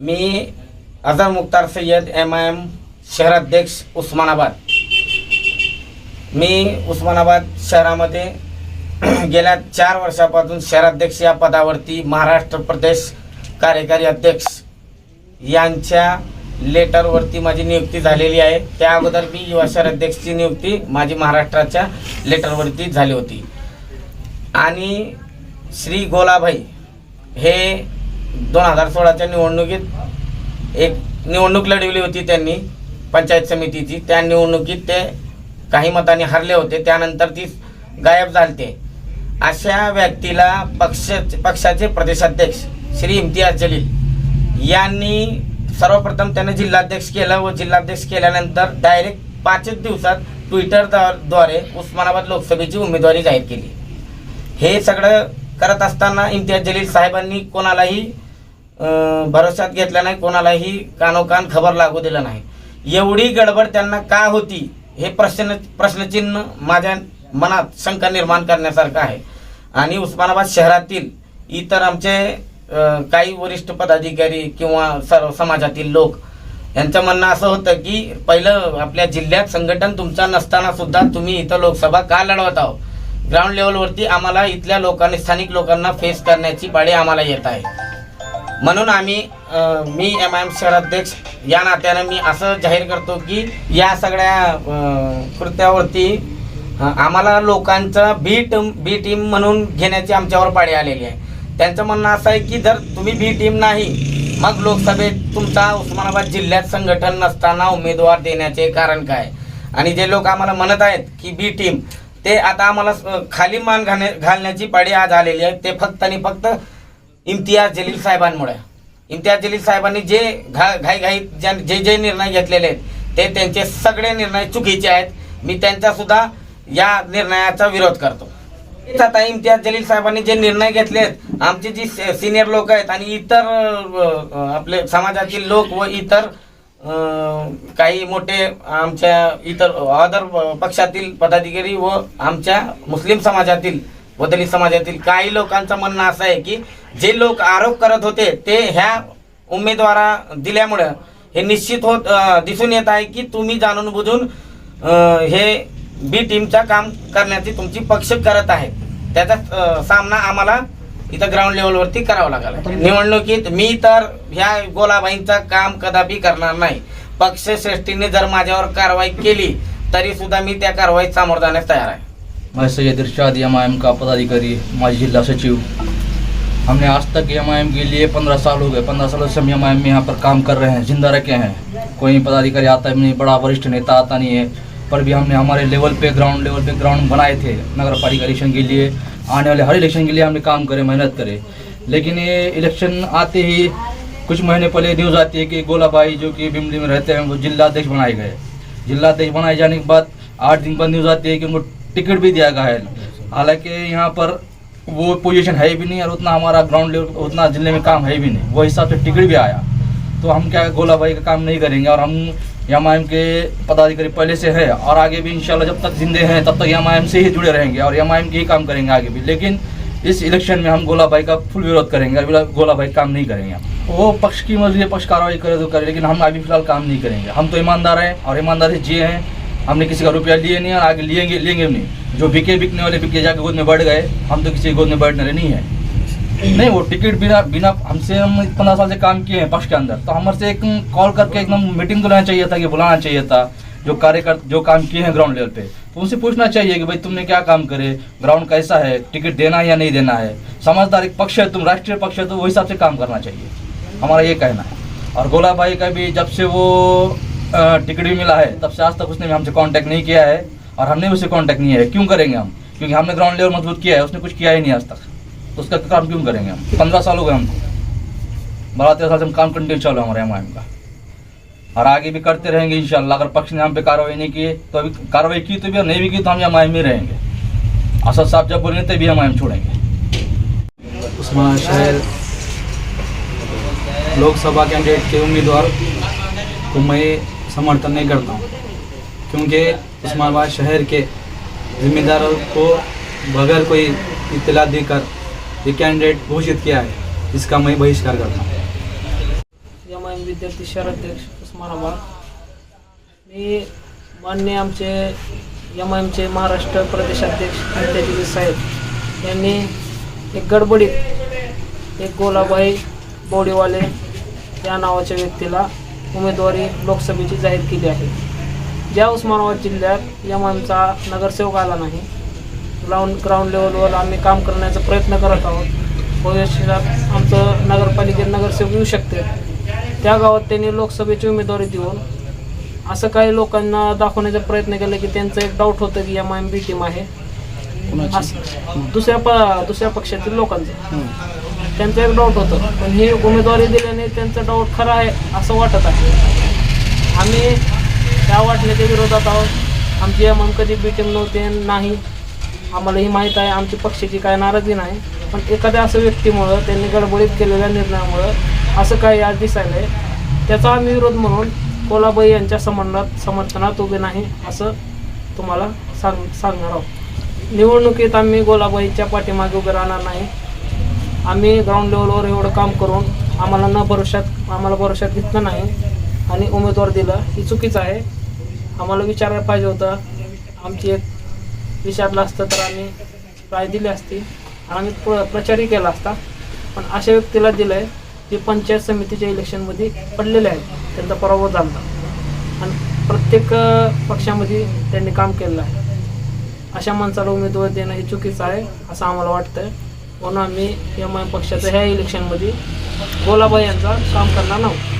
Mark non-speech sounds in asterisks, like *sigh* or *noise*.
Me Azhar Mukhtar Sayyed M I M शहराध्यक्ष उस्मानाबाद. मी उस्मानाबाद शहरामध्ये *clears throat* गेल्या चार वर्षापासून शहराध्यक्ष या पदावरती महाराष्ट्र प्रदेश कार्यकारी अध्यक्ष यांच्या लेटरवरती माझी नियुक्ती झालेली आहे. त्या अगोदर मी युवा शहराध्यक्षची नियुक्ती माझी महाराष्ट्राच्या लेटरवरती झाली होती. आणि श्री गोलाभाई हे दोन हजार सोळाच्या निवडणुकीत एक निवडणूक लढवली होती त्यांनी पंचायत समितीची. त्या निवडणुकीत ते काही मतांनी हरले होते. त्यानंतर ती गायब झालते. अशा व्यक्तीला पक्ष पक्षाचे प्रदेशाध्यक्ष श्री इम्तियाज जलील यांनी सर्वप्रथम त्याने जिल्हाध्यक्ष केलं व जिल्हाध्यक्ष केल्यानंतर डायरेक्ट पाचच दिवसात ट्विटरद्वारे उस्मानाबाद लोकसभेची उमेदवारी जाहीर केली. हे सगळं करत असताना इम्तियाज जलील साहेबांनी कोणालाही भरोशात घेतला नाही कोणालाही कानोकान खबर लागू दिलं नाही. एवढी गडबड त्यांना का होती हे प्रश्न प्रश्नचिन्ह माझ्या मनात शंका निर्माण करण्यासारखं आहे. आणि उस्मानाबाद शहरातील इतर आमचे काही वरिष्ठ पदाधिकारी किंवा सर्व समाजातील लोक यांचं म्हणणं असं होतं की पहिलं आपल्या जिल्ह्यात संघटन तुमचं नसताना सुद्धा तुम्ही इथं लोकसभा का लढवत आहो ग्राउंड लेवलवरती आम्हाला इथल्या लोकांनी स्थानिक लोकांना फेस करण्याची पाळी आम्हाला येत आहे. म्हणून आम्ही मी एम आय एम शहराध्यक्ष या नात्यानं मी असं जाहीर करतो की या सगळ्या कृत्यावरती आम्हाला लोकांचा बी टीम बी टीम म्हणून घेण्याची आमच्यावर पाळी आलेली आहे. त्यांचं म्हणणं असं आहे की जर तुम्ही बी टीम नाही मग लोकसभेत तुमचा उस्मानाबाद जिल्ह्यात संघटन नसताना उमेदवार देण्याचे कारण काय? आणि जे लोक आम्हाला म्हणत आहेत की बी टीम ते आता आम्हाला खाली मान घालण्याची पाळी आज आलेली आहे. ते फक्त आणि फक्त इम्तियाज जलील साहेबांमुळे. इम्तियाज जलील साहेबांनी जे घा घाई ज्या- जे जे निर्णय घेतलेले आहेत ते त्यांचे सगळे निर्णय चुकीचे आहेत. मी त्यांचा सुद्धा या निर्णयाचा विरोध करतो. आता इम्तियाज जलील साहेबांनी जे निर्णय घेतले आहेत आमचे जी सिनियर लोक आहेत आणि इतर आपले समाजातील लोक व इतर काही मोठे आमच्या इतर अदर पक्षातील पदाधिकारी व आमच्या मुस्लिम समाजातील व दलित समाजातील काही लोकांचं म्हणणं असं आहे की जे लोक आरोप करत होते ते ह्या उमेदवारा दिल्यामुळं हे निश्चित होत दिसून येत आहे की तुम्ही जाणून बुजून हे बी टीमचा काम करण्याची तुमची पक्ष करत आहे. त्याचा सामना आम्हाला इथं ग्राउंड लेवलवरती करावं लागला. निवडणुकीत मी तर ह्या गोलाबाईंचं काम कदापि करणार नाही. पक्ष श्रेष्ठीने जर माझ्यावर कारवाई केली तरी सुद्धा मी त्या कारवाईत सामोरं जाण्यास तयार आहे. मैं Syed Irshad M I M का पदाधिकारी माजी जिला सचिव हमने आज तक एम आई एम के लिए पंद्रह साल हो गए। पंद्रह सालों से हम एम आई एम में यहाँ पर काम कर रहे हैं, ज़िंदा रखे हैं। कोई पदाधिकारी आता है नहीं, बड़ा वरिष्ठ नेता आता नहीं है। पर भी हमने हमारे लेवल पे, ग्राउंड लेवल पे ग्राउंड बनाए थे नगर पालिका इलेक्शन के लिए। आने वाले हर इलेक्शन के लिए हमने काम करे, मेहनत करे। लेकिन ये इलेक्शन आते ही कुछ महीने पहले न्यूज़ आती है कि गोलाबाई जो कि बिमली में रहते हैं, वो जिला अध्यक्ष बनाए गए। जिला अध्यक्ष बनाए जाने के बाद आठ दिन बाद न्यूज़ आती है कि उनको टिकट भी दिया गया है। हालाँकि यहाँ पर वो पोजीशन है भी नहीं और उतना हमारा ग्राउंड लेवल उतना ज़िले में काम है भी नहीं। वो हिसाब से टिकट भी आया। तो हम क्या गोला भाई का काम नहीं करेंगे और हम एम के पदाधिकारी पहले से है और आगे भी इंशाल्लाह जब तक जिंदे हैं, तब तक एम से ही जुड़े रहेंगे और एम के ही काम करेंगे आगे भी। लेकिन इस इलेक्शन में हम गोला भाई का फुल विरोध करेंगे गोला भाई काम नहीं करेंगे वो पक्ष की मर्ज़ी पक्ष कार्रवाई करे तो करे, लेकिन हम अभी फ़िलहाल काम नहीं करेंगे। हम तो ईमानदार हैं और ईमानदारी जिए हैं। हमने किसी का रुपया लिए नहीं और आगे लिएँगे, लेंगे नहीं। जो बिके, बिकने वाले बिके जाके गोद में बढ़ गए, हम तो किसी गोद में बैठने नहीं है। नहीं, वो टिकट बिना बिना, हमसे हम पंद्रह साल से काम किए हैं पक्ष के अंदर। तो हमारे से एक कॉल करके एकदम मीटिंग तो लेना चाहिए था कि बुलाना चाहिए था, जो कार्यकर्ता जो काम किए हैं ग्राउंड लेवल पे। तो उनसे पूछना चाहिए कि भाई, तुमने क्या काम करे? ग्राउंड कैसा है? टिकट देना है या नहीं देना है? समझदार एक पक्ष है, तुम राष्ट्रीय पक्ष है तो वो हिसाब से काम करना चाहिए। हमारा ये कहना है। और गोला भाई का भी, जब से वो टिकट भी मिला है, तब से आज तक उसने हमसे कांटेक्ट नहीं किया है और हमने भी उससे कांटेक्ट नहीं है। क्यों करेंगे हम? क्योंकि हमने ग्राउंड लेवल मज़बूत किया है, उसने कुछ किया ही नहीं आज तक। तो उसका काम क्यों करेंगे हम? पंद्रह साल हो गए हमको। बारह तेरह साल से हम काम कंटिन्यू चालू है हमारे एम का। और आगे भी करते रहेंगे इंशाल्लाह। अगर पक्ष ने हम पे कार्रवाई नहीं की तो अभी कार्रवाई की तो भी, और नहीं भी की तो हम एम में रहेंगे। असद साहब जब बोलेंगे, तभी हम एम छोड़ेंगे। उस्मानाबाद शहर लोकसभा कैंडिडेट के उम्मीदवार को मैं समर्थन नहीं करता हूँ। क्योंकि उस्मानाबाद शहर के जिम्मेदारों को बगैर कोई इतला देकर ये कैंडिडेट घोषित किया है इसका मैं बहिष्कार करता हूँ। एम विद्यार्थी शहराध्यक्ष उस्मानाबाद। मी मान्य आमचे एम आय एमचे महाराष्ट्र प्रदेशाध्यक्ष विद्यार्थी साहेब यांनी एक गडबडीत एक गोलाबाई बोडीवाले या नावाच्या व्यक्तीला उमेदवारी लोकसभेची जाहीर केली आहे. ज्या उस्मानाबाद जिल्ह्यात एम एमचा नगरसेवक आला नाही ग्राउंड ग्राउंड लेवलवर आम्ही काम करण्याचा प्रयत्न करत आहोत. भविष्यात आमचं नगरपालिकेत नगरसेवक येऊ शकते. त्या गावात त्यांनी लोकसभेची उमेदवारी देऊन असं काही लोकांना दाखवण्याचा प्रयत्न केला की त्यांचं एक डाऊट होतं की M I M B team आहे असं दुसऱ्या प दुसऱ्या पक्षातील लोकांचं. त्यांचं एक डाऊट होतं. पण ही उमेदवारी दिल्याने त्यांचं डाऊट खरं आहे असं वाटत आहे. आम्ही त्या वाटण्याच्या विरोधात आहोत. आमची एम एम कधी बी टीम नाही. आम्हाला ही माहीत आहे आमची पक्षाची काय नाराजी नाही. पण एखाद्या असं व्यक्तीमुळं त्यांनी गडबडीत केलेल्या निर्णयामुळं असं काही आज दिसायलं आहे त्याचा आम्ही विरोध म्हणून कोलाबाई यांच्या समर्थनात समर्थनात उभे नाही असं तुम्हाला सांग सांगणार आहोत. निवडणुकीत आम्ही गोलाबाईच्या पाठीमागे उभे राहणार नाही. आम्ही ग्राउंड लेवलवर एवढं काम करून आम्हाला न भरोशात आम्हाला भरोशात घेतलं नाही. आणि उमेदवार दिलं ही चुकीचं आहे. आम्हाला विचारायला पाहिजे होतं. आमची एक विचारलं असतं तर आम्ही राय दिली असती. आणि आम्ही प्र प्रचारही केला असता. पण अशा व्यक्तीला दिलं आहे जे पंचायत समितीच्या इलेक्शनमध्ये पडलेले आहेत. त्यांचा पराभव झाला. आणि प्रत्येक पक्षामध्ये त्यांनी काम केलेलं आहे. अशा माणसाला उमेदवार देणं हे चुकीचं आहे असं आम्हाला वाटतं म्हणून आम्ही एम आय पक्षाचं ह्या इलेक्शनमध्ये गोलाबाई यांचा काम करणार नव्हतं